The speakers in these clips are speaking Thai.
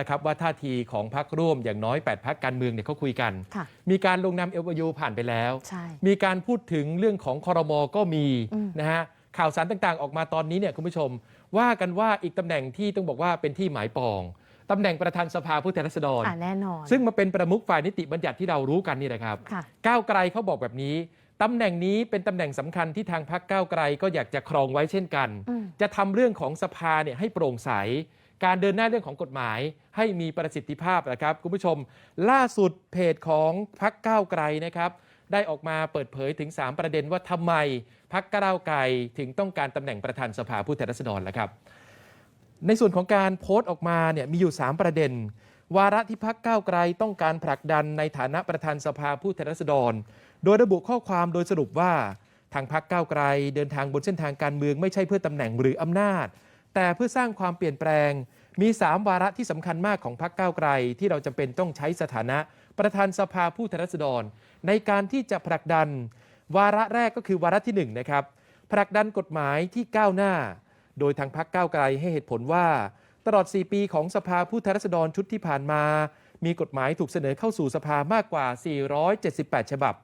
นะครับว่าท่าทีของพรรคร่วมอย่างน้อย 8พักการเมืองเนี่ยเขาคุยกันค่ะมีการลงนามเอ o ยูผ่านไปแล้วใช่มีการพูดถึงเรื่องของคอรมอก็มีอืมนะฮะข่าวสารต่างๆ ออกมาตอนนี้เนี่ยคุณผู้ชม ว่ากันว่าอีกตำแหน่งที่ต้องบอกว่าเป็นที่หมายปองตำแหน่งประธานสภาผู้แทนราษฎรอ่าแน่นอน ซึ่งมาเป็นประมุขฝ่ายนิติบัญญัติที่เรารู้กันนี่แหละครับค่ะก้าวไกลเขาบอกแบบนี้ตำแหน่งนี้เป็นตำแหน่งสำคัญที่ทางพรรคก้าวไกลก็อยากจะครองไว้เช่นกันอืมจะทำเรื่องของสภาเนี่ยให้โปร่งใส การเดินหน้าเรื่องของกฎหมายให้มีประสิทธิภาพนะครับคุณผู้ชม ล่าสุดเพจของพรรคก้าวไกลนะครับได้ออกมาเปิดเผยถึง 3 ประเด็นว่าทำไมพรรคก้าวไกลถึงต้องการตำแหน่งประธานสภาผู้แทนราษฎรแล้วครับในส่วนของการโพสต์ออกมาเนี่ยมีอยู่ 3 ประเด็น วาระที่พักก้าวไกลต้องการผลักดันในฐานะประธานสภาผู้แทนราษฎร โดยระบุข้อความโดยสรุปว่า ทางพักก้าวไกล เดินทางบนเส้นทางการเมืองไม่ใช่เพื่อตำแหน่งหรืออำนาจ แต่เพื่อสร้างความเปลี่ยนแปลง มี 3 วาระที่สำคัญมากของพักก้าวไกล ที่เราจำเป็นต้องใช้สถานะ ประธานสภาผู้แทนราษฎร ในการที่จะผลักดัน วาระแรกก็คือวาระที่หนึ่งนะครับผลักดันกฎหมายที่ก้าวหน้า โดยทางพักก้าวไกลให้เหตุผลว่า ตลอด 4 ปีของสภาผู้แทนราษฎรชุดที่ผ่านมา มีกฎหมายถูกเสนอเข้าสู่สภามากกว่า 478 ฉบับ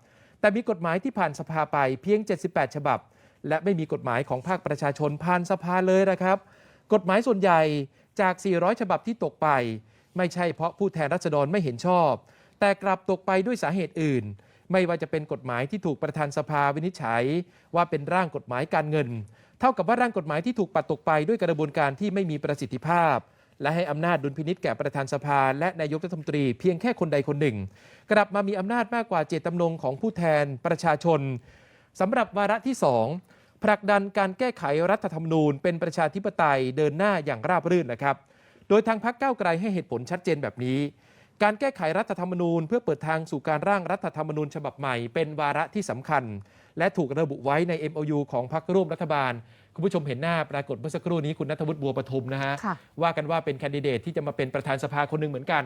แต่มีกฎหมายที่ผ่านสภาไปเพียง 78 ฉบับ และไม่มีกฎหมายของภาคประชาชนผ่านสภาเลยนะครับ กฎหมายส่วนใหญ่จาก 400 ฉบับที่ตกไป ไม่ใช่เพราะผู้แทนราษฎรไม่เห็นชอบ แต่กลับตกไปด้วยสาเหตุอื่น ไม่ว่าจะเป็นกฎหมายที่ถูกประธานสภาวินิจฉัย ว่าเป็นร่างกฎหมายการเงิน เท่ากับว่าร่างกฎหมายที่ถูกปัดตกไปด้วยกระบวนการที่ไม่มีประสิทธิภาพ และให้อำนาจดุลพินิษแก่ประธานสภา และนายกรัฐมนตรีเพียงแค่คนใดคนหนึ่ง กลับมามีอำนาจมากกว่าเจตจำนงของผู้แทนประชาชนสำหรับวาระที่2 ผลักดันการแก้ไขรัฐธรรมนูญ เป็นประชาธิปไตยเดินหน้าอย่างราบรื่นนะครับ โดยทางพรรคก้าวไกลให้เหตุผลชัดเจนแบบนี้ การแก้ไขรัฐธรรมนูญ เพื่อเปิดทางสู่การร่างรัฐธรรมนูญฉบับใหม่ เป็นวาระที่สำคัญ และถูกระบุไว้ใน MOU ของพรรคร่วมรัฐบาล คุณผู้ชมเห็นหน้าปรากฏเมื่อสักครู่นี้คุณนัทวุฒิบัวปทุมนะฮะะว่ากันว่าเป็นแคนดิเดตที่จะมาเป็นประธานสภาคนหนึ่งเหมือนกัน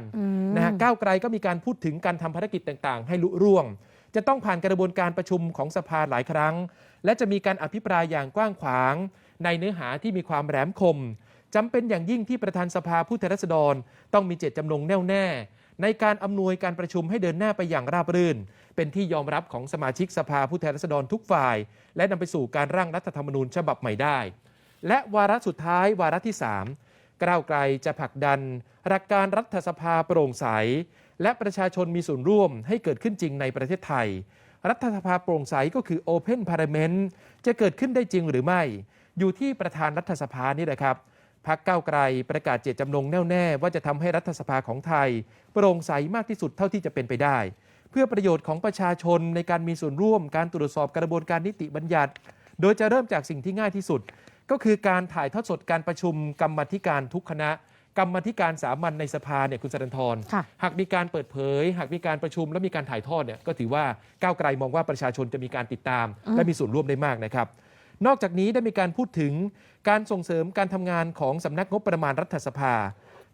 นะฮะก้าวไกลก็มีการพูดถึงการทำภารกิจต่าง ๆ ให้ลุร่วง จะต้องผ่านกระบวนการประชุมของสภาหลายครั้ง และจะมีการอภิปรายอย่างกว้างขวาง ในเนื้อหาที่มีความแหลมคมจำเป็นอย่างยิ่งที่ประธานสภาผู้แทนราษฎร ต้องมีเจตจำนงแน่วแน่ ในการอำนวยการประชุมให้เดินหน้าไปอย่างราบรื่น เป็นที่ยอมรับของสมาชิกสภาผู้แทนราษฎรทุกฝ่าย และนำไปสู่การร่างรัฐธรรมนูญฉบับใหม่ได้ และวาระสุดท้ายวาระที่ 3 ก้าวไกลจะผลักดันหลักการรัฐสภาโปร่งใส และประชาชนมีส่วนร่วมให้เกิดขึ้นจริงในประเทศไทย รัฐสภาโปร่งใสก็คือ Open Parliament จะเกิดขึ้นได้จริงหรือไม่ อยู่ที่ประธานรัฐสภานี่แหละครับพักเก้าไกลประกาศเจตจำนงแน่วแน่ว่าจะทำให้รัฐสภาของไทย โปร่งใสมากที่สุดเท่าที่จะเป็นไปได้ เพื่อประโยชน์ของประชาชนในการมีส่วนร่วมการตรวจสอบกระบวนการนิติบัญญัติ โดยจะเริ่มจากสิ่งที่ง่ายที่สุด ก็คือการถ่ายทอดสดการประชุมกรรมธิการทุกคณะ กรรมาธิการสามัญในสภาเนี่ยคุณสรันทรค่ะหากมีการเปิดเผย หากมีการประชุมและมีการถ่ายทอดเนี่ยก็ถือว่าก้าวไกลมองว่าประชาชนจะมีการติดตามอืมและมีส่วนร่วมได้มากนะครับ นอกจากนี้ได้มีการพูดถึงการส่งเสริมการทำงานของสำนักงบประมาณรัฐสภา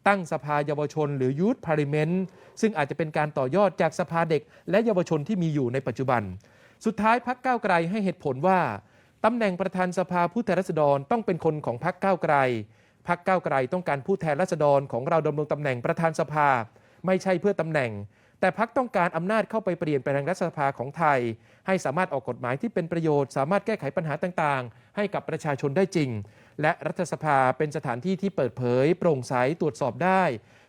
ตั้งสภาเยาวชน หรือยูทพาริเมนต์ซึ่งอาจจะเป็นการต่อยอดจากสภาเด็ก และเยาวชนที่มีอยู่ในปัจจุบัน สุดท้ายพักก้าวไกลให้เหตุผลว่าตำแหน่งประธานสภาผู้แทนราษฎรต้องเป็นคนของพักก้าวไกล พักก้าวไกลต้องการผู้แทนราษฎรของเราดำรงตำแหน่งประธานสภา ไม่ใช่เพื่อตำแหน่ง แต่พักต้องการอำนาจเข้าไปเปลี่ยนแปลงรัฐสภาของไทย ให้สามารถออกกฎหมายที่เป็นประโยชน์ สามารถแก้ไขปัญหาต่างๆ ให้กับประชาชนได้จริง และรัฐสภาเป็นสถานที่ที่เปิดเผย โปร่งใสตรวจสอบได้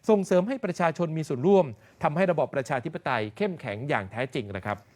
ส่งเสริมให้ประชาชนมีส่วนร่วมทำให้ระบอบประชาธิปไตยเข้มแข็งอย่างแท้จริงนะครับ